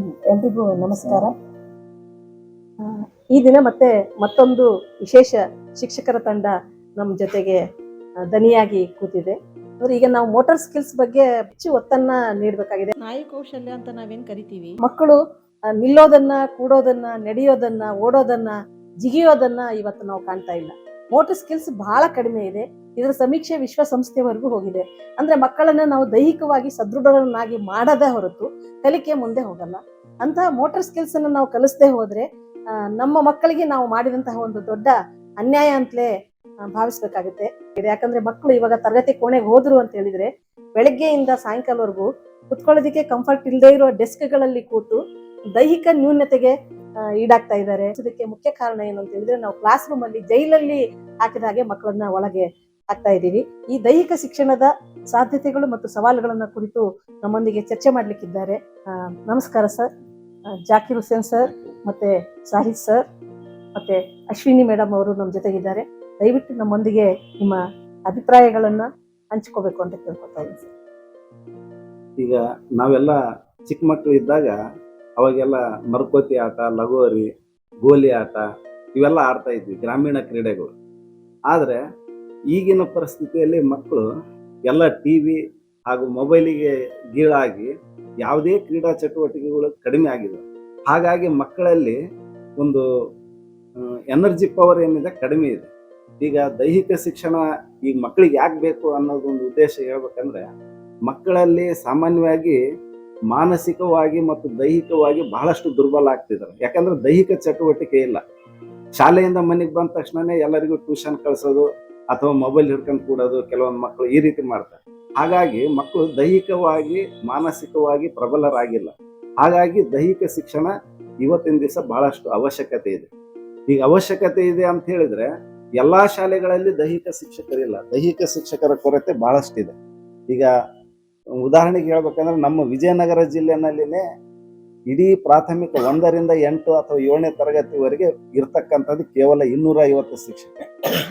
ಎಲ್ರಿಗೂ ನಮಸ್ಕಾರ. ಈ ದಿನ ಮತ್ತೆ ಮತ್ತೊಂದು ವಿಶೇಷ ಶಿಕ್ಷಕರ ತಂಡ ನಮ್ಮ ಜೊತೆಗೆ ದನಿಯಾಗಿ ಕೂತಿದೆ. ಅಂದ್ರೆ ಈಗ ನಾವು ಮೋಟಾರ್ ಸ್ಕಿಲ್ಸ್ ಬಗ್ಗೆ ಹೆಚ್ಚು ಒತ್ತನ್ನ ನೀಡಬೇಕಾಗಿದೆ. ನಾಯಿ ಕೌಶಲ್ಯ ಅಂತ ನಾವೇನ್ ಕರಿತೀವಿ? ಮಕ್ಕಳು ನಿಲ್ಲೋದನ್ನ ಕೂಡೋದನ್ನ ನಡೆಯೋದನ್ನ ಓಡೋದನ್ನ ಜಿಗಿಯೋದನ್ನ ಇವತ್ತು ನಾವು ಕಾಣ್ತಾ ಇಲ್ಲ. ಮೋಟರ್ ಸ್ಕಿಲ್ಸ್ ಬಹಳ ಕಡಿಮೆ ಇದೆ. ಇದರ ಸಮೀಕ್ಷೆ ವಿಶ್ವಸಂಸ್ಥೆವರೆಗೂ ಹೋಗಿದೆ. ಅಂದ್ರೆ ಮಕ್ಕಳನ್ನ ನಾವು ದೈಹಿಕವಾಗಿ ಸದೃಢರನ್ನಾಗಿ ಮಾಡದೇ ಹೊರತು ಕಲಿಕೆ ಮುಂದೆ ಹೋಗಲ್ಲ. ಅಂತಹ ಮೋಟರ್ ಸ್ಕಿಲ್ಸ್ ಅನ್ನ ನಾವು ಕಲಿಸದೆ ಹೋದ್ರೆ ನಮ್ಮ ಮಕ್ಕಳಿಗೆ ನಾವು ಮಾಡಿದಂತಹ ಒಂದು ದೊಡ್ಡ ಅನ್ಯಾಯ ಅಂತಲೇ ಭಾವಿಸ್ಬೇಕಾಗುತ್ತೆ. ಯಾಕಂದ್ರೆ ಮಕ್ಕಳು ಇವಾಗ ತರಗತಿ ಕೋಣೆಗೆ ಹೋದ್ರು ಅಂತ ಹೇಳಿದ್ರೆ ಬೆಳಗ್ಗೆಯಿಂದ ಸಾಯಂಕಾಲವರೆಗೂ ಕುತ್ಕೊಳ್ಳೋದಕ್ಕೆ ಕಂಫರ್ಟ್ ಇಲ್ಲದೆ ಇರೋ ಡೆಸ್ಕ್ಗಳಲ್ಲಿ ಕೂತು ದೈಹಿಕ ನ್ಯೂನತೆಗೆ ಆ, ಈಡಾಗ್ತಾ ಇದ್ದಾರೆ. ಇದಕ್ಕೆ ಮುಖ್ಯ ಕಾರಣ ಏನು ಅಂತ ಹೇಳಿದ್ರೆ ನಾವು ಕ್ಲಾಸ್ ರೂಮ್ ಅಲ್ಲಿ ಜೈಲಲ್ಲಿ ಹಾಕಿದ ಹಾಗೆ ಮಕ್ಕಳನ್ನ ಒಳಗೆ ಹಾಕ್ತಾ ಇದ್ದೀವಿ. ಈ ದೈಹಿಕ ಶಿಕ್ಷಣದ ಸಾಧ್ಯತೆಗಳು ಮತ್ತು ಸವಾಲುಗಳನ್ನ ಕುರಿತು ನಮ್ಮೊಂದಿಗೆ ಚರ್ಚೆ ಮಾಡ್ಲಿಕ್ಕಿದ್ದಾರೆ. ನಮಸ್ಕಾರ ಸರ್. ಜಾಕಿರ್ ಹುಸೇನ್ ಸರ್ ಮತ್ತೆ ಸಾಹಿದ್ ಸರ್ ಮತ್ತೆ ಅಶ್ವಿನಿ ಮೇಡಮ್ ಅವರು ನಮ್ಮ ಜೊತೆಗಿದ್ದಾರೆ. ದಯವಿಟ್ಟು ನಮ್ಮೊಂದಿಗೆ ನಿಮ್ಮ ಅಭಿಪ್ರಾಯಗಳನ್ನ ಹಂಚ್ಕೋಬೇಕು ಅಂತ ಕೇಳ್ಕೊತಾ ಇದ್ದೀನಿ ಈಗ ನಾವೆಲ್ಲ ಚಿಕ್ಕ ಮಕ್ಕಳು ಇದ್ದಾಗ ಅವಾಗೆಲ್ಲ ಮರಕೋತಿ ಆಟ, ಲಗೋರಿ, ಗೋಲಿ ಆಟ ಇವೆಲ್ಲ ಆಡ್ತಾ ಇದ್ವಿ, ಗ್ರಾಮೀಣ ಕ್ರೀಡೆಗಳು. ಆದರೆ ಈಗಿನ ಪರಿಸ್ಥಿತಿಯಲ್ಲಿ ಮಕ್ಕಳು ಎಲ್ಲ ಟಿ ವಿ ಹಾಗೂ ಮೊಬೈಲಿಗೆ ಗೀಳಾಗಿ ಯಾವುದೇ ಕ್ರೀಡಾ ಚಟುವಟಿಕೆಗಳು ಕಡಿಮೆ ಆಗಿದೆ ಹಾಗಾಗಿ ಮಕ್ಕಳಲ್ಲಿ ಒಂದು ಎನರ್ಜಿ ಪವರ್ ಏನಿದೆ ಕಡಿಮೆ ಇದೆ. ಈಗ ದೈಹಿಕ ಶಿಕ್ಷಣ ಈಗ ಮಕ್ಕಳಿಗೆ ಯಾಕೆ ಬೇಕು ಅನ್ನೋದೊಂದು ಉದ್ದೇಶ ಹೇಳ್ಬೇಕಂದ್ರೆ, ಮಕ್ಕಳಲ್ಲಿ ಸಾಮಾನ್ಯವಾಗಿ ಮಾನಸಿಕವಾಗಿ ಮತ್ತು ದೈಹಿಕವಾಗಿ ಬಹಳಷ್ಟು ದುರ್ಬಲ ಆಗ್ತಿದ್ದಾರೆ. ಯಾಕಂದ್ರೆ ದೈಹಿಕ ಚಟುವಟಿಕೆ ಇಲ್ಲ. ಶಾಲೆಯಿಂದ ಮನೆಗೆ ಬಂದ ತಕ್ಷಣನೇ ಎಲ್ಲರಿಗೂ ಟ್ಯೂಷನ್ ಕಳಿಸೋದು ಅಥವಾ ಮೊಬೈಲ್ ಹಿಡ್ಕೊಂಡು ಕೂಡೋದು ಕೆಲವೊಂದು ಮಕ್ಕಳು ಈ ರೀತಿ ಮಾಡ್ತಾರೆ. ಹಾಗಾಗಿ ಮಕ್ಕಳು ದೈಹಿಕವಾಗಿ, ಮಾನಸಿಕವಾಗಿ ಪ್ರಬಲರಾಗಿಲ್ಲ. ಹಾಗಾಗಿ ದೈಹಿಕ ಶಿಕ್ಷಣ ಇವತ್ತಿನ ದಿವಸ ಬಹಳಷ್ಟು ಅವಶ್ಯಕತೆ ಇದೆ. ಈಗ ಅವಶ್ಯಕತೆ ಇದೆ ಅಂತ ಹೇಳಿದ್ರೆ ಎಲ್ಲಾ ಶಾಲೆಗಳಲ್ಲಿ ದೈಹಿಕ ಶಿಕ್ಷಕರಿಲ್ಲ. ದೈಹಿಕ ಶಿಕ್ಷಕರ ಕೊರತೆ ಬಹಳಷ್ಟಿದೆ. ಈಗ ಉದಾಹರಣೆಗೆ ಹೇಳ್ಬೇಕಂದ್ರೆ ನಮ್ಮ ವಿಜಯನಗರ ಜಿಲ್ಲೆನಲ್ಲಿನೇ ಇಡೀ ಪ್ರಾಥಮಿಕ ಒಂದರಿಂದ ಎಂಟು ಅಥವಾ ಏಳನೇ ತರಗತಿವರೆಗೆ ಇರ್ತಕ್ಕಂಥದ್ದು ಕೇವಲ ಇನ್ನೂರ ಐವತ್ತು ಶಿಕ್ಷಕ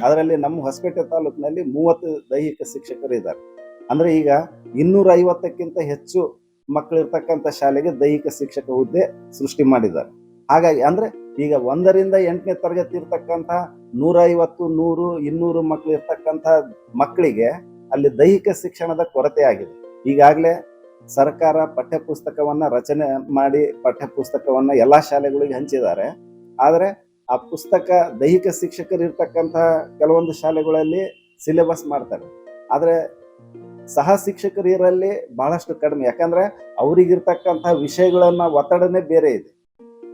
ಅದರಲ್ಲಿ ನಮ್ಮ ಹೊಸಪೇಟೆ ತಾಲೂಕಿನಲ್ಲಿ ಮೂವತ್ತು ದೈಹಿಕ ಶಿಕ್ಷಕರು ಇದ್ದಾರೆ. ಅಂದ್ರೆ ಈಗ ಇನ್ನೂರ ಐವತ್ತಕ್ಕಿಂತ ಹೆಚ್ಚು ಮಕ್ಕಳು ಇರ್ತಕ್ಕಂಥ ಶಾಲೆಗೆ ದೈಹಿಕ ಶಿಕ್ಷಕ ಹುದ್ದೆ ಸೃಷ್ಟಿ ಮಾಡಿದ್ದಾರೆ. ಹಾಗಾಗಿ ಅಂದ್ರೆ ಈಗ ಒಂದರಿಂದ ಎಂಟನೇ ತರಗತಿ ಇರ್ತಕ್ಕಂಥ ನೂರ ಐವತ್ತು ನೂರು, ಇನ್ನೂರು ಮಕ್ಕಳು ಇರ್ತಕ್ಕಂಥ ಮಕ್ಕಳಿಗೆ ಅಲ್ಲಿ ದೈಹಿಕ ಶಿಕ್ಷಣದ ಕೊರತೆ ಆಗಿದೆ. ಈಗಾಗಲೇ ಸರ್ಕಾರ ಪಠ್ಯ ಪುಸ್ತಕವನ್ನ ರಚನೆ ಮಾಡಿ ಪಠ್ಯ ಪುಸ್ತಕವನ್ನ ಎಲ್ಲಾ ಶಾಲೆಗಳಿಗೆ ಹಂಚಿದ್ದಾರೆ. ಆದರೆ ಆ ಪುಸ್ತಕ ದೈಹಿಕ ಶಿಕ್ಷಕರು ಇರ್ತಕ್ಕಂಥ ಕೆಲವೊಂದು ಶಾಲೆಗಳಲ್ಲಿ ಸಿಲೆಬಸ್ ಮಾಡ್ತಾರೆ. ಆದರೆ ಸಹ ಶಿಕ್ಷಕರು ಇರಲ್ಲಿ ಬಹಳಷ್ಟು ಕಡಿಮೆ. ಯಾಕಂದ್ರೆ ಅವರಿಗಿರ್ತಕ್ಕಂಥ ವಿಷಯಗಳನ್ನ ಒತ್ತಡನೇ ಬೇರೆ ಇದೆ.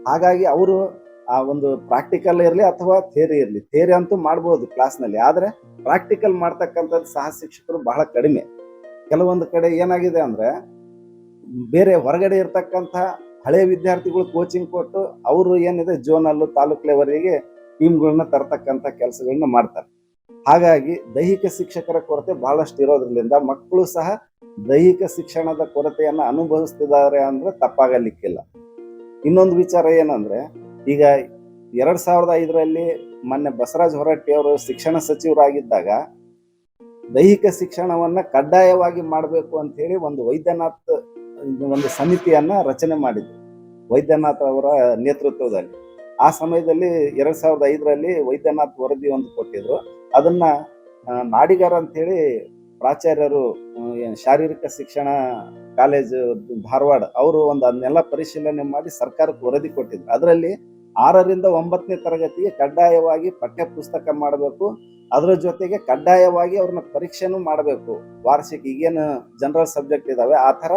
ಹಾಗಾಗಿ ಅವರು ಆ ಒಂದು ಪ್ರಾಕ್ಟಿಕಲ್ ಇರಲಿ ಅಥವಾ ಥೇರಿ ಇರಲಿ ಥೇರಿ ಅಂತೂ ಮಾಡ್ಬೋದು ಕ್ಲಾಸ್ನಲ್ಲಿ ಆದರೆ ಪ್ರಾಕ್ಟಿಕಲ್ ಮಾಡ್ತಕ್ಕಂಥದ್ದು ಸಹ ಶಿಕ್ಷಕರು ಬಹಳ ಕಡಿಮೆ. ಕೆಲವೊಂದು ಕಡೆ ಏನಾಗಿದೆ ಅಂದ್ರೆ ಬೇರೆ ಹೊರಗಡೆ ಇರ್ತಕ್ಕಂಥ ಹಳೆ ವಿದ್ಯಾರ್ಥಿಗಳು ಕೋಚಿಂಗ್ ಕೊಟ್ಟು ಅವರು ಏನಿದೆ ಜೋನಲ್ಲು ತಾಲೂಕ್ ಲೆವೆಲ್ಗೆ ಟೀಮ್ಗಳನ್ನ ತರ್ತಕ್ಕಂಥ ಕೆಲಸಗಳನ್ನ ಮಾಡ್ತಾರೆ. ಹಾಗಾಗಿ ದೈಹಿಕ ಶಿಕ್ಷಕರ ಕೊರತೆ ಬಹಳಷ್ಟು ಇರೋದ್ರಿಂದ ಮಕ್ಕಳು ಸಹ ದೈಹಿಕ ಶಿಕ್ಷಣದ ಕೊರತೆಯನ್ನು ಅನುಭವಿಸ್ತಿದ್ದಾರೆ ಅಂದ್ರೆ ತಪ್ಪಾಗಲಿಕ್ಕಿಲ್ಲ. ಇನ್ನೊಂದು ವಿಚಾರ ಏನಂದ್ರೆ, ಈಗ ಎರಡ್ ಸಾವಿರದ ಐದರಲ್ಲಿ ಮೊನ್ನೆ ಬಸವರಾಜ ಹೊರಟ್ಟಿ ಅವರು ಶಿಕ್ಷಣ ಸಚಿವರಾಗಿದ್ದಾಗ ದೈಹಿಕ ಶಿಕ್ಷಣವನ್ನ ಕಡ್ಡಾಯವಾಗಿ ಮಾಡಬೇಕು ಅಂತ ಹೇಳಿ ಒಂದು ವೈದ್ಯನಾಥ್ ಒಂದು ಸಮಿತಿಯನ್ನ ರಚನೆ ಮಾಡಿದ್ರು. ವೈದ್ಯನಾಥ್ ಅವರ ನೇತೃತ್ವದಲ್ಲಿ. ಆ ಸಮಯದಲ್ಲಿ ಎರಡು ಸಾವಿರದ ಐದರಲ್ಲಿ ವೈದ್ಯನಾಥ್ ವರದಿ ಒಂದು ಕೊಟ್ಟಿದ್ರು. ಅದನ್ನ ನಾಡಿಗರ ನಾಡಿಗರ್ ಅಂತ ಹೇಳಿ ಪ್ರಾಚಾರ್ಯರು ಶಾರೀರಿಕ ಶಿಕ್ಷಣ ಕಾಲೇಜು ಧಾರವಾಡ ಅವರು ಒಂದು ಅದನ್ನೆಲ್ಲ ಪರಿಶೀಲನೆ ಮಾಡಿ ಸರ್ಕಾರಕ್ಕೆ ವರದಿ ಕೊಟ್ಟಿದ್ರು. ಅದರಲ್ಲಿ ಆರರಿಂದ ಒಂಬತ್ತನೇ ತರಗತಿಗೆ ಕಡ್ಡಾಯವಾಗಿ ಪಠ್ಯ ಪುಸ್ತಕ ಮಾಡಬೇಕು. ಅದರ ಜೊತೆಗೆ ಕಡ್ಡಾಯವಾಗಿ ಅವ್ರನ್ನ ಪರೀಕ್ಷೆನೂ ಮಾಡಬೇಕು. ವಾರ್ಷಿಕ ಈಗೇನು ಜನರಲ್ ಸಬ್ಜೆಕ್ಟ್ ಇದಾವೆ, ಆ ಥರ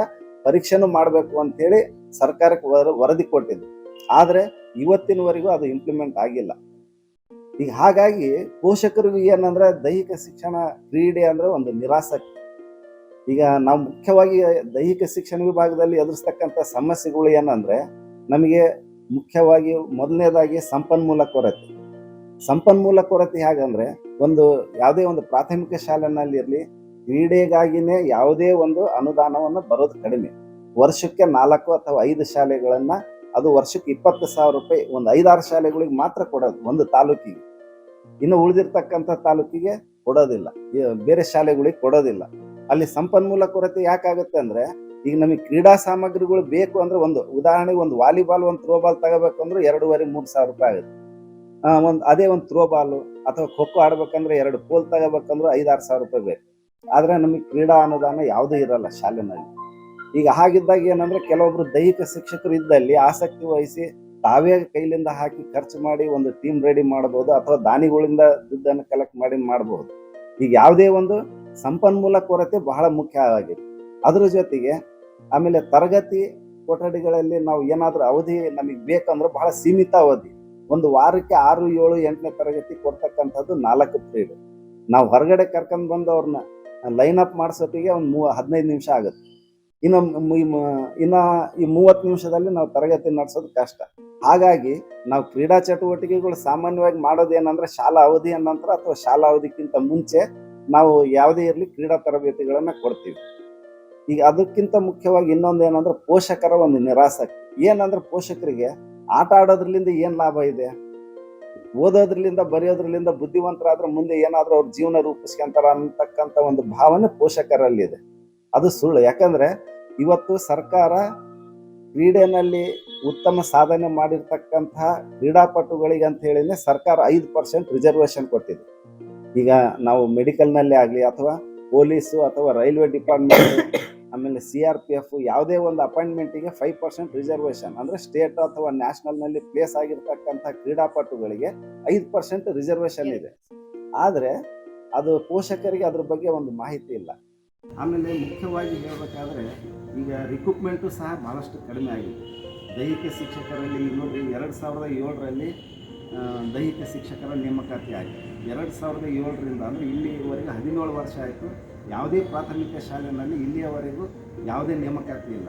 ಪರೀಕ್ಷೆನೂ ಮಾಡಬೇಕು ಅಂತೇಳಿ ಸರ್ಕಾರಕ್ಕೆ ವರ- ವರದಿ ಕೊಟ್ಟಿದ್ದು ಆದರೆ ಇವತ್ತಿನವರೆಗೂ ಅದು ಇಂಪ್ಲಿಮೆಂಟ್ ಆಗಿಲ್ಲ. ಈಗ ಹಾಗಾಗಿ ಪೋಷಕರು ಏನಂದ್ರೆ ದೈಹಿಕ ಶಿಕ್ಷಣ ಕ್ರೀಡೆ ಅಂದ್ರೆ ಒಂದು ನಿರಾಸಕ್ತಿ. ಈಗ ನಾವು ಮುಖ್ಯವಾಗಿ ದೈಹಿಕ ಶಿಕ್ಷಣ ವಿಭಾಗದಲ್ಲಿ ಎದುರಿಸ್ತಕ್ಕಂಥ ಸಮಸ್ಯೆಗಳು ಏನಂದ್ರೆ ನಮಗೆ ಮುಖ್ಯವಾಗಿ ಮೊದಲನೇದಾಗಿ ಸಂಪನ್ಮೂಲ ಕೊರತೆ. ಸಂಪನ್ಮೂಲ ಕೊರತೆ ಹೇಗಂದ್ರೆ ಒಂದು ಯಾವುದೇ ಒಂದು ಪ್ರಾಥಮಿಕ ಶಾಲೆನಲ್ಲಿ ಇರಲಿ ಕ್ರೀಡೆಗಾಗಿನೇ ಯಾವುದೇ ಒಂದು ಅನುದಾನವನ್ನು ಬರೋದು ಕಡಿಮೆ. ವರ್ಷಕ್ಕೆ ನಾಲ್ಕು ಅಥವಾ ಐದು ಶಾಲೆಗಳನ್ನ ಅದು ವರ್ಷಕ್ಕೆ ಇಪ್ಪತ್ತು ಸಾವಿರ ರೂಪಾಯಿ, ಒಂದು ಐದಾರು ಶಾಲೆಗಳಿಗೆ ಮಾತ್ರ ಕೊಡೋದು ಒಂದು ತಾಲೂಕಿಗೆ. ಇನ್ನು ಉಳಿದಿರ್ತಕ್ಕಂಥ ತಾಲೂಕಿಗೆ ಕೊಡೋದಿಲ್ಲ. ಬೇರೆ ಶಾಲೆಗಳಿಗೆ ಕೊಡೋದಿಲ್ಲ. ಅಲ್ಲಿ ಸಂಪನ್ಮೂಲ ಕೊರತೆ ಯಾಕಾಗುತ್ತೆ ಅಂದ್ರೆ, ಈಗ ನಮಗೆ ಕ್ರೀಡಾ ಸಾಮಗ್ರಿಗಳು ಬೇಕು ಅಂದ್ರೆ ಒಂದು, ಉದಾಹರಣೆಗೆ ಒಂದು ವಾಲಿಬಾಲ್ ಒಂದು ಥ್ರೋ ಬಾಲ್ ತಗೋಬೇಕು ಅಂದ್ರೆ ಎರಡೂವರೆ, ಮೂರು ಸಾವಿರ ರೂಪಾಯಿ ಆಗುತ್ತೆ. ಒಂದು, ಅದೇ ಒಂದು ಥ್ರೋ ಬಾಲು ಅಥವಾ ಖೋ ಖೋ ಆಡ್ಬೇಕಂದ್ರೆ ಎರಡು, ಪೋಲ್ ತಗೋಬೇಕಂದ್ರೆ ಐದಾರು ಸಾವಿರ ರೂಪಾಯಿ ಬೇಕು. ಆದ್ರೆ ನಮಗೆ ಕ್ರೀಡಾ ಅನುದಾನ ಯಾವುದೂ ಇರಲ್ಲ ಶಾಲೆನಲ್ಲಿ. ಈಗ ಹಾಗಿದ್ದಾಗ ಏನಂದ್ರೆ ಕೆಲವೊಬ್ರು ದೈಹಿಕ ಶಿಕ್ಷಕರು ಇದ್ದಲ್ಲಿ ಆಸಕ್ತಿ ವಹಿಸಿ ತಾವೇ ಕೈಲಿಂದ ಹಾಕಿ ಖರ್ಚು ಮಾಡಿ ಒಂದು ಟೀಮ್ ರೆಡಿ ಮಾಡಬಹುದು ಅಥವಾ ದಾನಿಗಳಿಂದ ದುಡ್ಡನ್ನು ಕಲೆಕ್ಟ್ ಮಾಡಿ ಮಾಡಬಹುದು ಈಗ ಯಾವುದೇ ಒಂದು ಸಂಪನ್ಮೂಲ ಕೊರತೆ ಬಹಳ ಮುಖ್ಯ ಆಗಿದೆ. ಅದ್ರ ಜೊತೆಗೆ ಆಮೇಲೆ ತರಗತಿ ಕೊಠಡಿಗಳಲ್ಲಿ ನಾವು ಏನಾದ್ರೂ ಅವಧಿ ನಮಗೆ ಬೇಕಂದ್ರೆ ಬಹಳ ಸೀಮಿತ ಅವಧಿ. ಒಂದು ವಾರಕ್ಕೆ ಆರು ಏಳು ಎಂಟನೇ ತರಗತಿ ಕೊಡ್ತಕ್ಕಂಥದ್ದು ನಾಲ್ಕು ಪೀರಿಯಡ್ ನಾವು ಹೊರಗಡೆ ಕರ್ಕೊಂಡು ಬಂದು ಅವ್ರನ್ನ ಲೈನ್ ಅಪ್ ಮಾಡಿಸೋತ್ತಿಗೆ ಒಂದು ಮೂವ, ಹದಿನೈದು ನಿಮಿಷ ಆಗುತ್ತೆ. ಇನ್ನು ಇನ್ನ ಈ ಮೂವತ್ತು ನಿಮಿಷದಲ್ಲಿ ನಾವು ತರಗತಿ ನಡೆಸೋದು ಕಷ್ಟ. ಹಾಗಾಗಿ ನಾವು ಕ್ರೀಡಾ ಚಟುವಟಿಕೆಗಳು ಸಾಮಾನ್ಯವಾಗಿ ಮಾಡೋದು ಏನಂದ್ರೆ ಶಾಲಾ ಅವಧಿಯ ನಂತರ ಅಥವಾ ಶಾಲಾ ಅವಧಿಗಿಂತ ಮುಂಚೆ ನಾವು ಯಾವುದೇ ಇರಲಿ ಕ್ರೀಡಾ ತರಬೇತಿಗಳನ್ನ ಕೊಡ್ತೀವಿ. ಈಗ ಅದಕ್ಕಿಂತ ಮುಖ್ಯವಾಗಿ ಇನ್ನೊಂದು ಏನಂದ್ರೆ ಪೋಷಕರ ಒಂದು ನಿರಾಸಕ್ತಿ. ಏನಂದ್ರೆ ಪೋಷಕರಿಗೆ ಆಟ ಆಡೋದ್ರಲ್ಲಿಂದ ಏನ್ ಲಾಭ ಇದೆ? ಓದೋದ್ರಲಿಂದ ಬರೆಯೋದ್ರಲಿಂದ ಬುದ್ಧಿವಂತರಾದ್ರೆ ಮುಂದೆ ಏನಾದರೂ ಅವ್ರ ಜೀವನ ರೂಪಿಸ್ಕೊಂತಾರ ಅಂತಕ್ಕಂಥ ಒಂದು ಭಾವನೆ ಪೋಷಕರಲ್ಲಿದೆ. ಅದು ಸುಳ್ಳು. ಯಾಕಂದ್ರೆ ಇವತ್ತು ಸರ್ಕಾರ ಕ್ರೀಡೆನಲ್ಲಿ ಉತ್ತಮ ಸಾಧನೆ ಮಾಡಿರ್ತಕ್ಕಂತಹ ಕ್ರೀಡಾಪಟುಗಳಿಗೆ ಅಂತ ಹೇಳಿನೇ ಸರ್ಕಾರ ಐದು ಪರ್ಸೆಂಟ್ ರಿಸರ್ವೇಶನ್ ಕೊಟ್ಟಿದೆ. ಈಗ ನಾವು ಮೆಡಿಕಲ್ನಲ್ಲಿ ಆಗಲಿ ಅಥವಾ ಪೊಲೀಸು ಅಥವಾ ರೈಲ್ವೆ ಡಿಪಾರ್ಟ್ಮೆಂಟ್ ಆಮೇಲೆ ಸಿ ಆರ್ ಪಿ ಎಫ್ ಯಾವುದೇ ಒಂದು ಅಪಾಯಿಂಟ್ಮೆಂಟಿಗೆ ಫೈವ್ ಪರ್ಸೆಂಟ್ ರಿಸರ್ವೇಷನ್ ಅಂದರೆ ಸ್ಟೇಟ್ ಅಥವಾ ನ್ಯಾಷನಲ್ನಲ್ಲಿ ಪ್ಲೇಸ್ ಆಗಿರ್ತಕ್ಕಂಥ ಕ್ರೀಡಾಪಟುಗಳಿಗೆ ಐದು ಪರ್ಸೆಂಟ್ ರಿಸರ್ವೇಷನ್ ಇದೆ. ಆದರೆ ಅದು ಪೋಷಕರಿಗೆ ಅದ್ರ ಬಗ್ಗೆ ಒಂದು ಮಾಹಿತಿ ಇಲ್ಲ. ಆಮೇಲೆ ಮುಖ್ಯವಾಗಿ ಹೇಳಬೇಕಾದ್ರೆ ಈಗ ರಿಕ್ರೂಟ್ಮೆಂಟು ಸಹ ಭಾಳಷ್ಟು ಕಡಿಮೆ ಆಗಿದೆ. ದೈಹಿಕ ಶಿಕ್ಷಕರಲ್ಲಿ ನೋಡಿ ನೋಡ್ರಿ ಎರಡು ಸಾವಿರದ ಏಳರಲ್ಲಿ ದೈಹಿಕ ಶಿಕ್ಷಕರ ನೇಮಕಾತಿ ಆಗಿದೆ. ಎರಡು ಸಾವಿರದ ಏಳರಿಂದ ಅಂದರೆ ಇಲ್ಲಿವರೆಗೆ ಹದಿನೇಳು ವರ್ಷ ಆಯಿತು. ಯಾವುದೇ ಪ್ರಾಥಮಿಕ ಶಾಲೆಯಲ್ಲಿ ಇಲ್ಲಿಯವರೆಗೂ ಯಾವುದೇ ನೇಮಕಾತಿ ಇಲ್ಲ.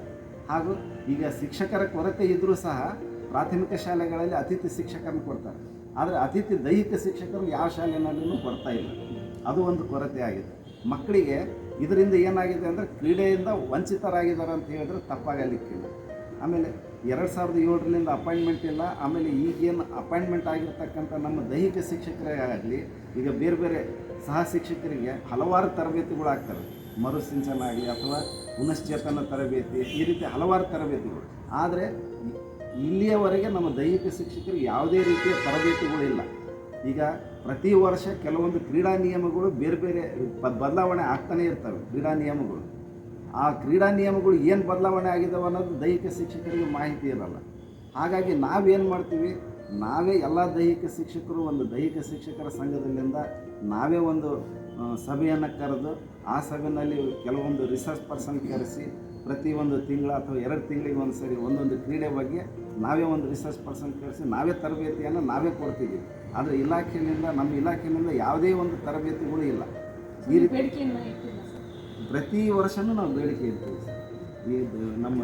ಹಾಗೂ ಈಗ ಶಿಕ್ಷಕರ ಕೊರತೆ ಇದ್ದರೂ ಸಹ ಪ್ರಾಥಮಿಕ ಶಾಲೆಗಳಲ್ಲಿ ಅತಿಥಿ ಶಿಕ್ಷಕರನ್ನು ಕೊಡ್ತಾರೆ. ಆದರೆ ಅತಿಥಿ ದೈಹಿಕ ಶಿಕ್ಷಕರು ಯಾವ ಶಾಲೆಯಲ್ಲೂ ಕೊಡ್ತಾ ಇಲ್ಲ. ಅದು ಒಂದು ಕೊರತೆ ಆಗಿದೆ. ಮಕ್ಕಳಿಗೆ ಇದರಿಂದ ಏನಾಗಿದೆ ಅಂದರೆ ಕ್ರೀಡೆಯಿಂದ ವಂಚಿತರಾಗಿದ್ದಾರೆ ಅಂತ ಹೇಳಿದ್ರೆ ತಪ್ಪಾಗಲಿಕ್ಕಿಲ್ಲ. ಆಮೇಲೆ ಎರಡು ಸಾವಿರದ ಏಳರಿಂದ ಅಪಾಯಿಂಟ್ಮೆಂಟ್ ಇಲ್ಲ. ಆಮೇಲೆ ಈಗೇನು ಅಪಾಯಿಂಟ್ಮೆಂಟ್ ಆಗಿರ್ತಕ್ಕಂಥ ನಮ್ಮ ದೈಹಿಕ ಶಿಕ್ಷಕರೇ ಆಗಲಿ, ಈಗ ಬೇರೆ ಬೇರೆ ಸಹ ಶಿಕ್ಷಕರಿಗೆ ಹಲವಾರು ತರಬೇತಿಗಳು ಆಗ್ತವೆ ಮರುಸಿಂಚನ ಆಗಲಿ ಅಥವಾ ಪುನಶ್ಚೇತನ ತರಬೇತಿ, ಈ ರೀತಿ ಹಲವಾರು ತರಬೇತಿಗಳು. ಆದರೆ ಇಲ್ಲಿಯವರೆಗೆ ನಮ್ಮ ದೈಹಿಕ ಶಿಕ್ಷಕರಿಗೆ ಯಾವುದೇ ರೀತಿಯ ತರಬೇತಿಗಳಿಲ್ಲ ಈಗ ಪ್ರತಿ ವರ್ಷ ಕೆಲವೊಂದು ಕ್ರೀಡಾ ನಿಯಮಗಳು ಬೇರೆ ಬೇರೆ ಬದಲಾವಣೆ ಆಗ್ತಾನೆ ಇರ್ತವೆ ಕ್ರೀಡಾ ನಿಯಮಗಳು. ಆ ಕ್ರೀಡಾ ನಿಯಮಗಳು ಏನು ಬದಲಾವಣೆ ಆಗಿದಾವೆ ಅನ್ನೋದು ದೈಹಿಕ ಶಿಕ್ಷಕರಿಗೆ ಮಾಹಿತಿ ಇರಲ್ಲ. ಹಾಗಾಗಿ ನಾವೇನು ಮಾಡ್ತೀವಿ? ನಾವೇ ಎಲ್ಲ ದೈಹಿಕ ಶಿಕ್ಷಕರು ಒಂದು ದೈಹಿಕ ಶಿಕ್ಷಕರ ಸಂಘದಲ್ಲಿಂದ ನಾವೇ ಒಂದು ಸಭೆಯನ್ನು ಕರೆದು ಆ ಸಭೆಯಲ್ಲಿ ಕೆಲವೊಂದು ರಿಸರ್ಚ್ ಪರ್ಸನ್ ಕರೆಸಿ ಪ್ರತಿ ಒಂದು ತಿಂಗಳ ಅಥವಾ ಎರಡು ತಿಂಗಳಿಗೆ ಒಂದು ಸರಿ ಒಂದೊಂದು ಕ್ರೀಡೆ ಬಗ್ಗೆ ನಾವೇ ಒಂದು ರಿಸರ್ಚ್ ಪರ್ಸನ್ ಕರೆಸಿ ನಾವೇ ತರಬೇತಿಯನ್ನು ನಾವೇ ಕೊಡ್ತೀವಿ. ಆದರೆ ಇಲಾಖೆಯಿಂದ ನಮ್ಮ ಇಲಾಖೆಯಿಂದ ಯಾವುದೇ ಒಂದು ತರಬೇತಿಗಳು ಇಲ್ಲ. ಈ ರೀತಿ ಪ್ರತಿ ವರ್ಷವೂ ನಾವು ಬೇಡಿಕೆ ಇಡ್ತೀವಿ ಸರ್. ಇದು ನಮ್ಮ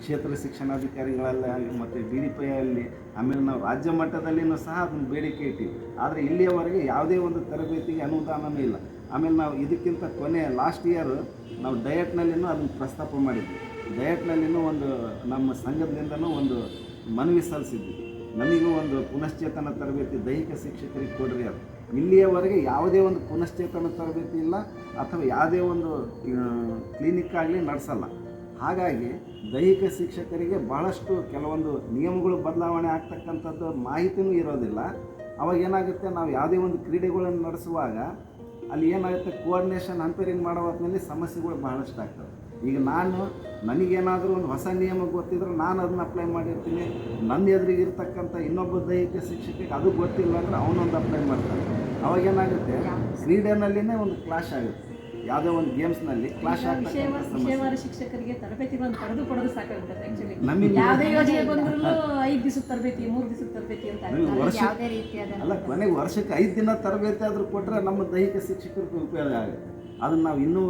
ಕ್ಷೇತ್ರ ಶಿಕ್ಷಣಾಧಿಕಾರಿಗಳಲ್ಲಿ ಮತ್ತು ಡಿ ಡಿ ಪಿ ಅಲ್ಲಿ ಆಮೇಲೆ ನಾವು ರಾಜ್ಯ ಮಟ್ಟದಲ್ಲಿನೂ ಸಹ ಅದನ್ನು ಬೇಡಿಕೆ ಇಟ್ಟಿವಿ. ಆದರೆ ಇಲ್ಲಿಯವರೆಗೆ ಯಾವುದೇ ಒಂದು ತರಬೇತಿಗೆ ಅನುದಾನವೂ ಇಲ್ಲ. ಆಮೇಲೆ ನಾವು ಇದಕ್ಕಿಂತ ಕೊನೆ ಲಾಸ್ಟ್ ಇಯರ್ ನಾವು ಡಯಟ್ನಲ್ಲಿನೂ ಅದನ್ನು ಪ್ರಸ್ತಾಪ ಮಾಡಿದ್ವಿ. ಡಯಟ್ನಲ್ಲಿನೂ ಒಂದು ನಮ್ಮ ಸಂಘದಿಂದನೂ ಒಂದು ಮನವಿ ಸಲ್ಲಿಸಿದ್ವಿ. ನಮಗೂ ಒಂದು ಪುನಶ್ಚೇತನ ತರಬೇತಿ ದೈಹಿಕ ಶಿಕ್ಷಕರಿಗೆ ಕೊಡ್ರಿ ಅದು ಇಲ್ಲಿಯವರೆಗೆ ಯಾವುದೇ ಒಂದು ಪುನಶ್ಚೇತನ ತರಬೇತಿ ಇಲ್ಲ, ಅಥವಾ ಯಾವುದೇ ಒಂದು ಕ್ಲಿನಿಕ್ ಆಗಲಿ ನಡೆಸಲ್ಲ. ಹಾಗಾಗಿ ದೈಹಿಕ ಶಿಕ್ಷಕರಿಗೆ ಬಹಳಷ್ಟು ಕೆಲವೊಂದು ನಿಯಮಗಳು ಬದಲಾವಣೆ ಆಗ್ತಕ್ಕಂಥದ್ದು ಮಾಹಿತಿನೂ ಇರೋದಿಲ್ಲ. ಅವಾಗ ಏನಾಗುತ್ತೆ ನಾವು ಯಾವುದೇ ಒಂದು ಕ್ರೀಡೆಗಳನ್ನು ನಡೆಸುವಾಗ ಅಲ್ಲಿ ಏನಾಗುತ್ತೆ ಕೋಆರ್ಡಿನೇಷನ್ ಅಂಪೇರಿಂಗ್ ಮಾಡೋ ಹೊತ್ತಿನಲ್ಲಿ ಸಮಸ್ಯೆಗಳು ಬಹಳಷ್ಟು ಆಗ್ತವೆ. ಈಗ ನಾನು ನನಗೇನಾದರೂ ಒಂದು ಹೊಸ ನಿಯಮ ಗೊತ್ತಿದ್ರೆ ನಾನು ಅದನ್ನ ಅಪ್ಲೈ ಮಾಡಿರ್ತೀನಿ. ನನ್ನ ಎದುರಿಗೆ ಇರ್ತಕ್ಕಂಥ ಇನ್ನೊಬ್ಬ ದೈಹಿಕ ಶಿಕ್ಷಕರಿಗೆ ಅದು ಗೊತ್ತಿಲ್ಲ ಅಂದ್ರೆ ಅವನೊಂದು ಅಪ್ಲೈ ಮಾಡ್ತಾನೆ. ಅವಾಗ ಏನಾಗುತ್ತೆ ಕ್ರೀಡೆನಲ್ಲಿನೇ ಒಂದು ಕ್ಲಾಶ್ ಆಗುತ್ತೆ. ಯಾವುದೋ ಒಂದು ಗೇಮ್ಸ್ನಲ್ಲಿ ಕ್ಲಾಶ್ ವಿಷಯವಾರು ಶಿಕ್ಷಕರಿಗೆ ತರಬೇತಿಗಳನ್ನು ಪಡೆದು ಕೊಡೋದು ಸಾಕಾಗ್ತದೆ ಆಕ್ಚುಲಿ ನಮಗೆ ಯಾವುದೇ ಯೋಜನೆ ಬಂದ್ರೂ ಐದು ದಿವಸದ ತರಬೇತಿ ಮೂರು ದಿವಸದ ತರಬೇತಿ ಅಂತ. ವರ್ಷ ಯಾವುದೇ ರೀತಿಯಾದ ಅಲ್ಲ ಕೊನೆಗೆ ವರ್ಷಕ್ಕೆ ಐದು ದಿನ ತರಬೇತಿ ಆದರೂ ಕೊಟ್ಟರೆ ನಮ್ಮ ದೈಹಿಕ ಶಿಕ್ಷಕರಿಗೆ ಉಪಯೋಗ ಆಗುತ್ತೆ. ಅದನ್ನು ನಾವು ಇನ್ನೂ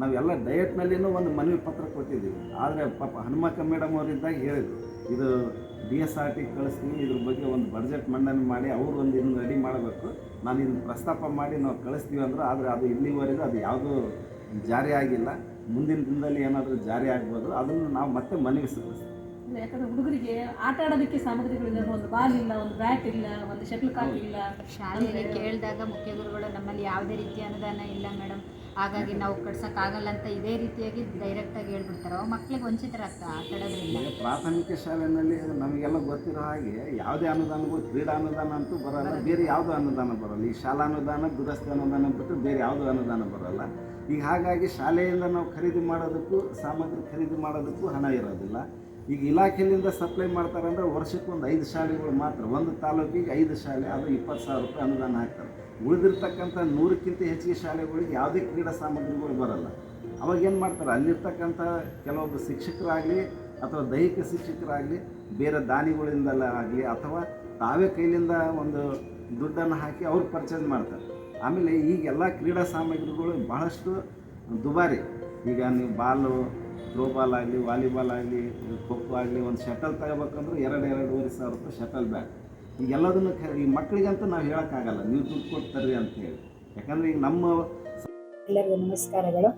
ನಾವೆಲ್ಲ ಡಯಟ್ನಲ್ಲಿನೂ ಒಂದು ಮನವಿ ಪತ್ರ ಕೊಟ್ಟಿದ್ದೀವಿ. ಆದರೆ ಪಾಪ ಹನುಮಕ್ಕ ಮೇಡಮ್ ಅವರಿದ್ದಾಗ ಹೇಳಿದರು ಇದು ಡಿ ಎಸ್ ಆರ್ ಟಿ ಕಳಿಸ್ತೀನಿ ಇದ್ರ ಬಗ್ಗೆ ಒಂದು ಬಡ್ಜೆಟ್ ಮಂಡನೆ ಮಾಡಿ ಅವರು ಒಂದು ಇದನ್ನು ರೆಡಿ ಮಾಡಬೇಕು. ನಾನು ಇದನ್ನು ಪ್ರಸ್ತಾಪ ಮಾಡಿ ನಾವು ಕಳಿಸ್ತೀವಿ ಅಂದ್ರೆ ಆದರೆ ಅದು ಇಲ್ಲಿವರೆಗೂ ಅದು ಯಾವುದೂ ಜಾರಿ ಆಗಿಲ್ಲ. ಮುಂದಿನ ದಿನದಲ್ಲಿ ಏನಾದರೂ ಜಾರಿ ಆಗ್ಬೋದು ಅದನ್ನು ನಾವು ಮತ್ತೆ ಮನವಿ ಸಲ್ಲಿಸ್ತೀವಿ. ಇಲ್ಲ, ಯಾಕಂದ್ರೆ ಹುಡುಗರಿಗೆ ಆಟ ಆಡೋದಕ್ಕೆ ಸಾಮಗ್ರಿಗಳಿಲ್ಲ ಒಂದು ಬಾಲ್ ಇಲ್ಲ ಒಂದು ಬ್ಯಾಟ್ ಇಲ್ಲ ಒಂದು ಶಟಲ್ ಕಾಕ್ ಇಲ್ಲ. ಶಾಲೆಯಲ್ಲಿ ಕೇಳಿದಾಗ ಮುಖ್ಯ ಗುರುಗಳು ನಮ್ಮಲ್ಲಿ ಯಾವುದೇ ರೀತಿಯ ಅನುದಾನ ಇಲ್ಲ ಮೇಡಮ್ ಹಾಗಾಗಿ ನಾವು ಕಟ್ಸೋಕ್ಕಾಗಲ್ಲ ಅಂತ ಇದೇ ರೀತಿಯಾಗಿ ಡೈರೆಕ್ಟಾಗಿ ಹೇಳ್ಬಿಡ್ತಾರೆ. ಅವಾಗ ಮಕ್ಳಿಗೆ ವಂಚಿತರಾಗ್ತಾ ಆಟ ಆಡೋದ್ರಿಂದ ಈಗ ಪ್ರಾಥಮಿಕ ಶಾಲೆಯಲ್ಲಿ ನಮಗೆಲ್ಲ ಗೊತ್ತಿರೋ ಹಾಗೆ ಯಾವುದೇ ಅನುದಾನಗಳು ಕ್ರೀಡಾ ಅನುದಾನ ಅಂತೂ ಬರಲ್ಲ. ಬೇರೆ ಯಾವುದು ಅನುದಾನ ಬರಲ್ಲ. ಈ ಶಾಲಾ ಅನುದಾನ ದುರಸ್ತಿ ಅನುದಾನ ಬಿಟ್ಟು ಬೇರೆ ಯಾವುದೂ ಅನುದಾನ ಬರಲ್ಲ. ಈಗ ಹಾಗಾಗಿ ಶಾಲೆಯಿಂದ ನಾವು ಖರೀದಿ ಮಾಡೋದಕ್ಕೂ ಸಾಮಗ್ರಿ ಖರೀದಿ ಮಾಡೋದಕ್ಕೂ ಹಣ ಇರೋದಿಲ್ಲ. ಈಗ ಇಲಾಖೆಯಿಂದ ಸಪ್ಲೈ ಮಾಡ್ತಾರೆ ಅಂದರೆ ವರ್ಷಕ್ಕೆ ಒಂದು ಐದು ಶಾಲೆಗಳು ಮಾತ್ರ. ಒಂದು ತಾಲೂಕಿಗೆ ಐದು ಶಾಲೆ ಅದು ಇಪ್ಪತ್ತು ಸಾವಿರ ರೂಪಾಯಿ ಅನುದಾನ ಹಾಕ್ತಾರೆ. ಉಳಿದಿರ್ತಕ್ಕಂಥ ನೂರಕ್ಕಿಂತ ಹೆಚ್ಚಿಗೆ ಶಾಲೆಗಳಿಗೆ ಯಾವುದೇ ಕ್ರೀಡಾ ಸಾಮಗ್ರಿಗಳು ಬರಲ್ಲ. ಅವಾಗ ಏನು ಮಾಡ್ತಾರೆ? ಅಲ್ಲಿರ್ತಕ್ಕಂಥ ಕೆಲವೊಬ್ಬರು ಶಿಕ್ಷಕರಾಗಲಿ ಅಥವಾ ದೈಹಿಕ ಶಿಕ್ಷಕರಾಗಲಿ, ಬೇರೆ ದಾನಿಗಳಿಂದಲ್ಲ ಆಗಲಿ ಅಥವಾ ತಾವೇ ಕೈಲಿಂದ ಒಂದು ದುಡ್ಡನ್ನು ಹಾಕಿ ಅವ್ರು ಪರ್ಚೇಸ್ ಮಾಡ್ತಾರೆ. ಆಮೇಲೆ ಈಗೆಲ್ಲ ಕ್ರೀಡಾ ಸಾಮಗ್ರಿಗಳು ಬಹಳಷ್ಟು ದುಬಾರಿ. ಈಗ ನೀವು ಬಾಲು ಥ್ರೋಬಾಲ್ ಆಗಲಿ, ವಾಲಿಬಾಲ್ ಆಗಲಿ, ಖೋ ಖೋ ಆಗಲಿ ಒಂದು ಶಟಲ್ ತಗೋಬೇಕಂದ್ರೆ ಎರಡು ಎರಡೂವರೆ ಸಾವಿರ ರೂಪಾಯಿ ಶಟಲ್ ಬ್ಯಾಗ್. ಈಗೆಲ್ಲದನ್ನು ಖ ಈ ಮಕ್ಕಳಿಗಂತೂ ನಾವು ಹೇಳೋಕ್ಕಾಗಲ್ಲ ನೀವು ದುಡ್ಡು ಕೊಡ್ತಾರ್ರಿ ಅಂತ ಹೇಳಿ. ಯಾಕಂದ್ರೆ ಈಗ ನಮ್ಮ ಎಲ್ಲರಿಗೂ ನಮಸ್ಕಾರಗಳು.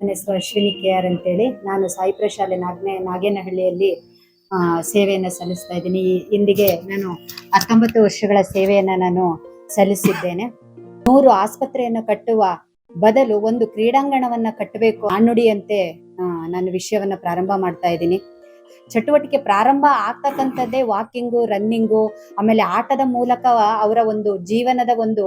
ನನ್ನ ಹೆಸರು ಅಶ್ವಿನಿ ಕೆ ಆರ್ ಅಂತೇಳಿ. ನಾನು ಸಾಯಿ ಪ್ರಶಾಲೆ ನಾಗನೇ ನಾಗೇನಹಳ್ಳಿಯಲ್ಲಿ ಸೇವೆಯನ್ನು ಸಲ್ಲಿಸ್ತಾ ಇದ್ದೀನಿ. ಇಂದಿಗೆ ನಾನು ಹತ್ತೊಂಬತ್ತು ವರ್ಷಗಳ ಸೇವೆಯನ್ನು ನಾನು ಸಲ್ಲಿಸಿದ್ದೇನೆ. ನೂರು ಆಸ್ಪತ್ರೆಯನ್ನು ಕಟ್ಟುವ ಬದಲು ಒಂದು ಕ್ರೀಡಾಂಗಣವನ್ನು ಕಟ್ಟಬೇಕು ಆ, ನಾನು ವಿಷಯವನ್ನು ಪ್ರಾರಂಭ ಮಾಡ್ತಾ ಇದ್ದೀನಿ. ಚಟುವಟಿಕೆ ಪ್ರಾರಂಭ ಆಗ್ತಕ್ಕಂಥದ್ದೇ ವಾಕಿಂಗು ರನ್ನಿಂಗು ಆಮೇಲೆ ಆಟದ ಮೂಲಕ ಅವರ ಒಂದು ಜೀವನದ ಒಂದು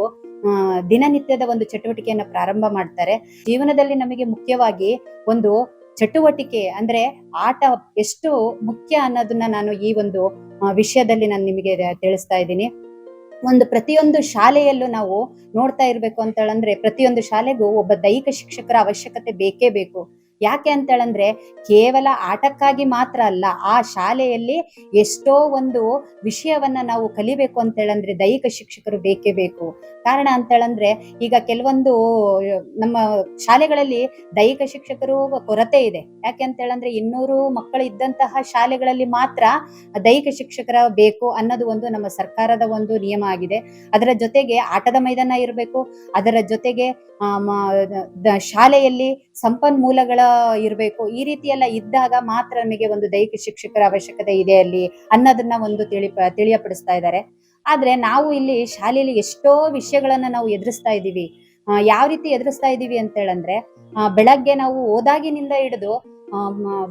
ದಿನನಿತ್ಯದ ಒಂದು ಚಟುವಟಿಕೆಯನ್ನು ಪ್ರಾರಂಭ ಮಾಡ್ತಾರೆ. ಜೀವನದಲ್ಲಿ ನಮಗೆ ಮುಖ್ಯವಾಗಿ ಒಂದು ಚಟುವಟಿಕೆ ಅಂದ್ರೆ ಆಟ ಎಷ್ಟು ಮುಖ್ಯ ಅನ್ನೋದನ್ನ ನಾನು ಈ ಒಂದು ವಿಷಯದಲ್ಲಿ ನಾನು ನಿಮಗೆ ತಿಳಿಸ್ತಾ ಇದ್ದೀನಿ. ಒಂದು ಪ್ರತಿಯೊಂದು ಶಾಲೆಯಲ್ಲೂ ನಾವು ನೋಡ್ತಾ ಇರ್ಬೇಕು ಅಂತ ಹೇಳಂದ್ರೆ ಪ್ರತಿಯೊಂದು ಶಾಲೆಗೂ ಒಬ್ಬ ದೈಹಿಕ ಶಿಕ್ಷಕರ ಅವಶ್ಯಕತೆ ಬೇಕೇ ಬೇಕು. ಯಾಕೆ ಅಂತೇಳಂದ್ರೆ ಕೇವಲ ಆಟಕ್ಕಾಗಿ ಮಾತ್ರ ಅಲ್ಲ, ಆ ಶಾಲೆಯಲ್ಲಿ ಎಷ್ಟೋ ಒಂದು ವಿಷಯವನ್ನ ನಾವು ಕಲಿಬೇಕು ಅಂತ ಹೇಳಂದ್ರೆ ದೈಹಿಕ ಶಿಕ್ಷಕರು ಬೇಕೇ ಬೇಕು. ಕಾರಣ ಅಂತ ಹೇಳಂದ್ರೆ ಈಗ ಕೆಲವೊಂದು ನಮ್ಮ ಶಾಲೆಗಳಲ್ಲಿ ದೈಹಿಕ ಶಿಕ್ಷಕರು ಕೊರತೆ ಇದೆ. ಯಾಕೆ ಅಂತ ಹೇಳಂದ್ರೆ ಇನ್ನೂರು ಮಕ್ಕಳು ಇದ್ದಂತಹ ಶಾಲೆಗಳಲ್ಲಿ ಮಾತ್ರ ದೈಹಿಕ ಶಿಕ್ಷಕರ ಬೇಕು ಅನ್ನೋದು ಒಂದು ನಮ್ಮ ಸರ್ಕಾರದ ಒಂದು ನಿಯಮ ಆಗಿದೆ. ಅದರ ಜೊತೆಗೆ ಆಟದ ಮೈದಾನ ಇರಬೇಕು, ಅದರ ಜೊತೆಗೆ ಶಾಲೆಯಲ್ಲಿ ಸಂಪನ್ಮೂಲಗಳ ಇರಬೇಕು, ಈ ರೀತಿ ಎಲ್ಲ ಇದ್ದಾಗ ಮಾತ್ರ ನಮಗೆ ಒಂದು ದೈಹಿಕ ಶಿಕ್ಷಕರ ಅವಶ್ಯಕತೆ ಇದೆ ಅಲ್ಲಿ ಅನ್ನೋದನ್ನ ಒಂದು ತಿಳಿ, ತಿಳಿಯಪಡಿಸ್ತಾ ಇದ್ದಾರೆ. ಆದ್ರೆ ನಾವು ಇಲ್ಲಿ ಶಾಲೆಯಲ್ಲಿ ಎಷ್ಟೋ ವಿಷಯಗಳನ್ನ ನಾವು ಎದುರಿಸ್ತಾ ಇದ್ದೀವಿ ಯಾವ ರೀತಿ ಎದುರಿಸ್ತಾ ಇದ್ದೀವಿ ಅಂತ ಹೇಳಂದ್ರೆ ಆ, ಬೆಳಗ್ಗೆ ನಾವು ಓದಾಗಿನಿಂದ ಹಿಡಿದು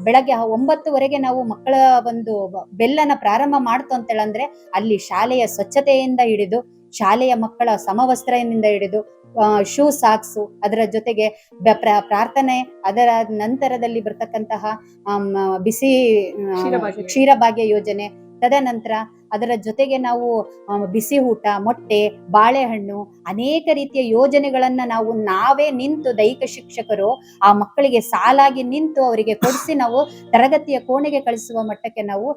ಬೆಳಗ್ಗೆ ಒಂಬತ್ತುವರೆಗೆ ನಾವು ಮಕ್ಕಳ ಒಂದು ಬೆಲ್ಲನ ಪ್ರಾರಂಭ ಮಾಡ್ತು ಅಂತ ಹೇಳಂದ್ರೆ ಅಲ್ಲಿ ಶಾಲೆಯ ಸ್ವಚ್ಛತೆಯಿಂದ ಹಿಡಿದು ಶಾಲೆಯ ಮಕ್ಕಳ ಸಮವಸ್ತ್ರದಿಂದ ಹಿಡಿದು ಶೂ ಸಾಕ್ಸು ಅದರ ಜೊತೆಗೆ ಪ್ರಾರ್ಥನೆ ಅದರ ನಂತರದಲ್ಲಿ ಬರ್ತಕ್ಕಂತಹ ಬಿಸಿ. ಕ್ಷೀರಭಾಗ್ಯ ಯೋಜನೆ ತದನಂತರ ಅದರ ಜೊತೆಗೆ ನಾವು ಬಿಸಿ ಊಟ ಮೊಟ್ಟೆ, ಬಾಳೆಹಣ್ಣು ಅನೇಕ ರೀತಿಯ ಯೋಜನೆಗಳನ್ನ ನಾವು ನಾವೇ ನಿಂತು ದೈಹಿಕ ಶಿಕ್ಷಕರು, ಆ ಮಕ್ಕಳಿಗೆ ಸಾಲಾಗಿ ನಿಂತು ಅವರಿಗೆ ಕೊಡಿಸಿ ನಾವು ತರಗತಿಯ ಕೋಣೆಗೆ ಕಳಿಸುವ ಮಟ್ಟಕ್ಕೆ ನಾವು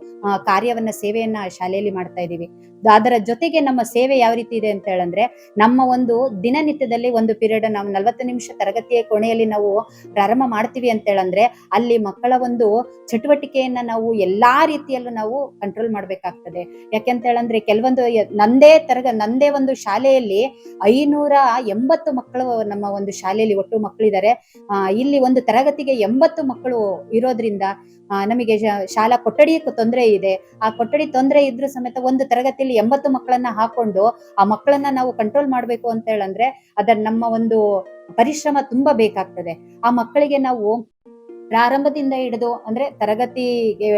ಕಾರ್ಯವನ್ನ, ಸೇವೆಯನ್ನ ಶಾಲೆಯಲ್ಲಿ ಮಾಡ್ತಾ ಇದ್ದೀವಿ. ಅದರ ಜೊತೆಗೆ ನಮ್ಮ ಸೇವೆ ಯಾವ ರೀತಿ ಇದೆ ಅಂತ ಹೇಳಂದ್ರೆ, ನಮ್ಮ ಒಂದು ದಿನನಿತ್ಯದಲ್ಲಿ ಒಂದು ಪಿರಿಯಡ್ ನಾವು ನಲವತ್ತು ನಿಮಿಷ ತರಗತಿಯ ಕೋಣೆಯಲ್ಲಿ ನಾವು ಪ್ರಾರಂಭ ಮಾಡ್ತೀವಿ ಅಂತ ಹೇಳಂದ್ರೆ, ಅಲ್ಲಿ ಮಕ್ಕಳ ಒಂದು ಚಟುವಟಿಕೆಯನ್ನ ನಾವು ಎಲ್ಲಾ ರೀತಿಯಲ್ಲೂ ನಾವು ಕಂಟ್ರೋಲ್ ಮಾಡ್ಬೇಕಾಗ್ತದೆ. ಯಾಕೆಂತ ಹೇಳಂದ್ರೆ ಕೆಲವೊಂದು ನಂದೇ ತರಗ, ನಂದೇ ಒಂದು ಶಾಲೆಯಲ್ಲಿ ಐನೂರ ಎಂಬತ್ತು ಮಕ್ಕಳು ನಮ್ಮ ಒಂದು ಶಾಲೆಯಲ್ಲಿ ಒಟ್ಟು ಮಕ್ಕಳಿದ್ದಾರೆ. ಇಲ್ಲಿ ಒಂದು ತರಗತಿಗೆ ಎಂಬತ್ತು ಮಕ್ಕಳು ಇರೋದ್ರಿಂದ ನಮಗೆ ಶಾಲಾ ಕೊಠಡಿಯಕ್ಕೂ ತೊಂದರೆ ಇದೆ. ಆ ಕೊಠಡಿ ತೊಂದರೆ ಇದ್ರೂ ಸಮೇತ ಒಂದು ತರಗತಿಯಲ್ಲಿ ಎಂಬತ್ತು ಮಕ್ಕಳನ್ನ ಹಾಕೊಂಡು, ಆ ಮಕ್ಕಳನ್ನ ನಾವು ಕಂಟ್ರೋಲ್ ಮಾಡ್ಬೇಕು ಅಂತ ಹೇಳಂದ್ರೆ ಅದರ ನಮ್ಮ ಒಂದು ಪರಿಶ್ರಮ ತುಂಬಾ ಬೇಕಾಗ್ತದೆ. ಆ ಮಕ್ಕಳಿಗೆ ನಾವು ಪ್ರಾರಂಭದಿಂದ ಹಿಡಿದು ಅಂದ್ರೆ ತರಗತಿಗೆ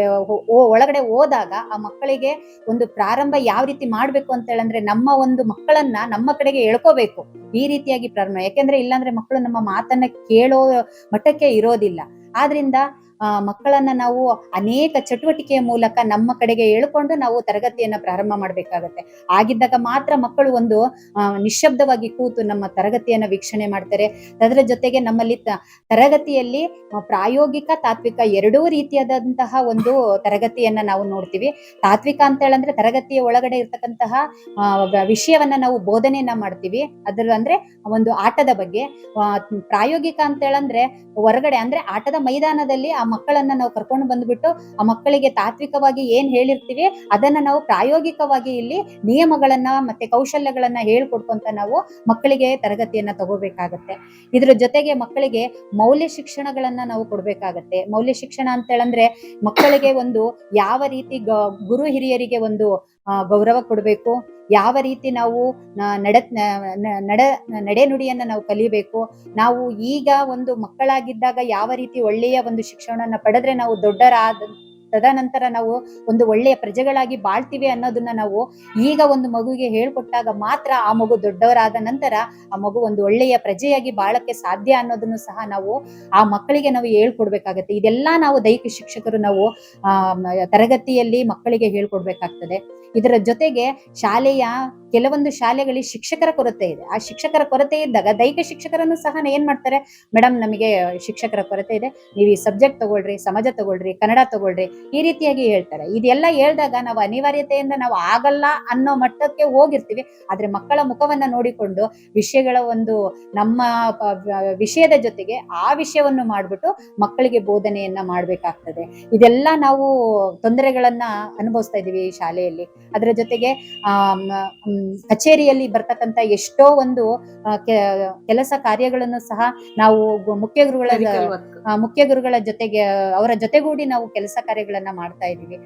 ಒಳಗಡೆ ಹೋದಾಗ ಆ ಮಕ್ಕಳಿಗೆ ಒಂದು ಪ್ರಾರಂಭ ಯಾವ ರೀತಿ ಮಾಡ್ಬೇಕು ಅಂತ ಹೇಳಂದ್ರೆ ನಮ್ಮ ಒಂದು ಮಕ್ಕಳನ್ನ ನಮ್ಮ ಕಡೆಗೆ ಎಳ್ಕೋಬೇಕು. ಈ ರೀತಿಯಾಗಿ ಪ್ರಾರಂಭ. ಯಾಕೆಂದ್ರೆ ಇಲ್ಲಾಂದ್ರೆ ಮಕ್ಕಳು ನಮ್ಮ ಮಾತನ್ನ ಕೇಳೋ ಮಟ್ಟಕ್ಕೆ ಇರೋದಿಲ್ಲ. ಆದ್ರಿಂದ ಮಕ್ಕಳನ್ನ ನಾವು ಅನೇಕ ಚಟುವಟಿಕೆಯ ಮೂಲಕ ನಮ್ಮ ಕಡೆಗೆ ಎಳ್ಕೊಂಡು ನಾವು ತರಗತಿಯನ್ನ ಪ್ರಾರಂಭ ಮಾಡ್ಬೇಕಾಗತ್ತೆ. ಆಗಿದ್ದಾಗ ಮಾತ್ರ ಮಕ್ಕಳು ಒಂದು ಆ, ನಿಶ್ಶಬ್ದವಾಗಿ ಕೂತು ನಮ್ಮ ತರಗತಿಯನ್ನ ವೀಕ್ಷಣೆ ಮಾಡ್ತಾರೆ. ಅದರ ಜೊತೆಗೆ ನಮ್ಮಲ್ಲಿ ತರಗತಿಯಲ್ಲಿ ಪ್ರಾಯೋಗಿಕ ತಾತ್ವಿಕ ಎರಡೂ ರೀತಿಯಾದಂತಹ ಒಂದು ತರಗತಿಯನ್ನ ನಾವು ನೋಡ್ತೀವಿ. ತಾತ್ವಿಕ ಅಂತ ಹೇಳಂದ್ರೆ ತರಗತಿಯ ಒಳಗಡೆ ಇರ್ತಕ್ಕಂತಹ ವಿಷಯವನ್ನ ನಾವು ಬೋಧನೆಯನ್ನ ಮಾಡ್ತೀವಿ. ಅದ್ರ ಅಂದ್ರೆ ಒಂದು ಆಟದ ಬಗ್ಗೆ ಪ್ರಾಯೋಗಿಕ ಅಂತ ಹೇಳಂದ್ರೆ ಹೊರಗಡೆ ಅಂದ್ರೆ ಆಟದ ಮೈದಾನದಲ್ಲಿ ಮಕ್ಕಳನ್ನ ನಾವು ಕರ್ಕೊಂಡು ಬಂದ್ಬಿಟ್ಟು ಆ ಮಕ್ಕಳಿಗೆ ತಾತ್ವಿಕವಾಗಿ ಏನ್ ಹೇಳಿರ್ತೀವಿ, ಅದನ್ನ ನಾವು ಪ್ರಾಯೋಗಿಕವಾಗಿ ಇಲ್ಲಿ ನಿಯಮಗಳನ್ನ ಮತ್ತೆ ಕೌಶಲ್ಯಗಳನ್ನ ಹೇಳ್ಕೊಡ್ಕೊಂತ ನಾವು ಮಕ್ಕಳಿಗೆ ತರಗತಿಯನ್ನ ತಗೋಬೇಕಾಗತ್ತೆ. ಇದ್ರ ಜೊತೆಗೆ ಮಕ್ಕಳಿಗೆ ಮೌಲ್ಯ ಶಿಕ್ಷಣಗಳನ್ನ ನಾವು ಕೊಡ್ಬೇಕಾಗತ್ತೆ. ಮೌಲ್ಯ ಶಿಕ್ಷಣ ಅಂತ ಹೇಳಂದ್ರೆ ಮಕ್ಕಳಿಗೆ ಒಂದು ಯಾವ ರೀತಿ ಗುರು ಹಿರಿಯರಿಗೆ ಒಂದು ಗೌರವ ಕೊಡಬೇಕು. ಯಾವ ರೀತಿ ನಾವು ನಡೆ ನಡ ನಡೆನುಡಿಯನ್ನ ನಾವು ಕಲಿಬೇಕು. ನಾವು ಈಗ ಒಂದು ಮಕ್ಕಳಾಗಿದ್ದಾಗ ಯಾವ ರೀತಿ ಒಳ್ಳೆಯ ಒಂದು ಶಿಕ್ಷಣವನ್ನು ಪಡೆದ್ರೆ ನಾವು ದೊಡ್ಡರಾದ ತದನಂತರ ನಾವು ಒಂದು ಒಳ್ಳೆಯ ಪ್ರಜೆಗಳಾಗಿ ಬಾಳ್ತೀವಿ ಅನ್ನೋದನ್ನ ನಾವು ಈಗ ಒಂದು ಮಗುವಿಗೆ ಹೇಳ್ಕೊಟ್ಟಾಗ ಮಾತ್ರ ಆ ಮಗು ದೊಡ್ಡವರಾದ ನಂತರ ಆ ಮಗು ಒಂದು ಒಳ್ಳೆಯ ಪ್ರಜೆಯಾಗಿ ಬಾಳಕ್ಕೆ ಸಾಧ್ಯ ಅನ್ನೋದನ್ನು ಸಹ ನಾವು ಆ ಮಕ್ಕಳಿಗೆ ನಾವು ಹೇಳ್ಕೊಡ್ಬೇಕಾಗತ್ತೆ. ಇದೆಲ್ಲ ನಾವು ದೈಹಿಕ ಶಿಕ್ಷಕರು ನಾವು ತರಗತಿಯಲ್ಲಿ ಮಕ್ಕಳಿಗೆ ಹೇಳ್ಕೊಡ್ಬೇಕಾಗ್ತದೆ. ಇದರ ಜೊತೆಗೆ ಶಾಲೆಯ ಕೆಲವೊಂದು ಶಾಲೆಗಳಲ್ಲಿ ಶಿಕ್ಷಕರ ಕೊರತೆ ಇದೆ. ಆ ಶಿಕ್ಷಕರ ಕೊರತೆ ಇದ್ದಾಗ ದೈಹಿಕ ಶಿಕ್ಷಕರನ್ನು ಸಹ ಏನ್ ಮಾಡ್ತಾರೆ? ಮೇಡಮ್ ನಮಗೆ ಶಿಕ್ಷಕರ ಕೊರತೆ ಇದೆ. ನೀವು ಈ ಸಬ್ಜೆಕ್ಟ್ ತಗೊಳ್ರಿ, ಸಮಾಜ ತಗೊಳ್ರಿ, ಕನ್ನಡ ತಗೊಳ್ರಿ ಈ ರೀತಿಯಾಗಿ ಹೇಳ್ತಾರೆ. ಇದೆಲ್ಲ ಹೇಳ್ದಾಗ ನಾವು ಅನಿವಾರ್ಯತೆಯಿಂದ ನಾವು ಆಗಲ್ಲ ಅನ್ನೋ ಮಟ್ಟಕ್ಕೆ ಹೋಗಿರ್ತೀವಿ. ಆದ್ರೆ ಮಕ್ಕಳ ಮುಖವನ್ನ ನೋಡಿಕೊಂಡು ವಿಷಯಗಳ ಒಂದು ನಮ್ಮ ವಿಷಯದ ಜೊತೆಗೆ ಆ ವಿಷಯವನ್ನು ಮಾಡ್ಬಿಟ್ಟು ಮಕ್ಕಳಿಗೆ ಬೋಧನೆಯನ್ನ ಮಾಡ್ಬೇಕಾಗ್ತದೆ. ಇದೆಲ್ಲ ನಾವು ತೊಂದರೆಗಳನ್ನ ಅನುಭವಿಸ್ತಾ ಈ ಶಾಲೆಯಲ್ಲಿ. ಅದರ ಜೊತೆಗೆ, ಆ ಕಚೇರಿಯಲ್ಲಿ ಬರ್ತಕ್ಕಂತ ಎಷ್ಟೋ ಒಂದು ಕೆಲಸ ಕಾರ್ಯಗಳನ್ನು ಸಹ ನಾವು ಮುಖ್ಯ ಗುರುಗಳ ಮುಖ್ಯ ಗುರುಗಳ ಜೊತೆಗೆ ಅವರ ಜೊತೆಗೂಡಿ ನಾವು ಕೆಲಸ ಕಾರ್ಯಗಳನ್ನ ಮಾಡ್ತಾ ಇದೀವಿ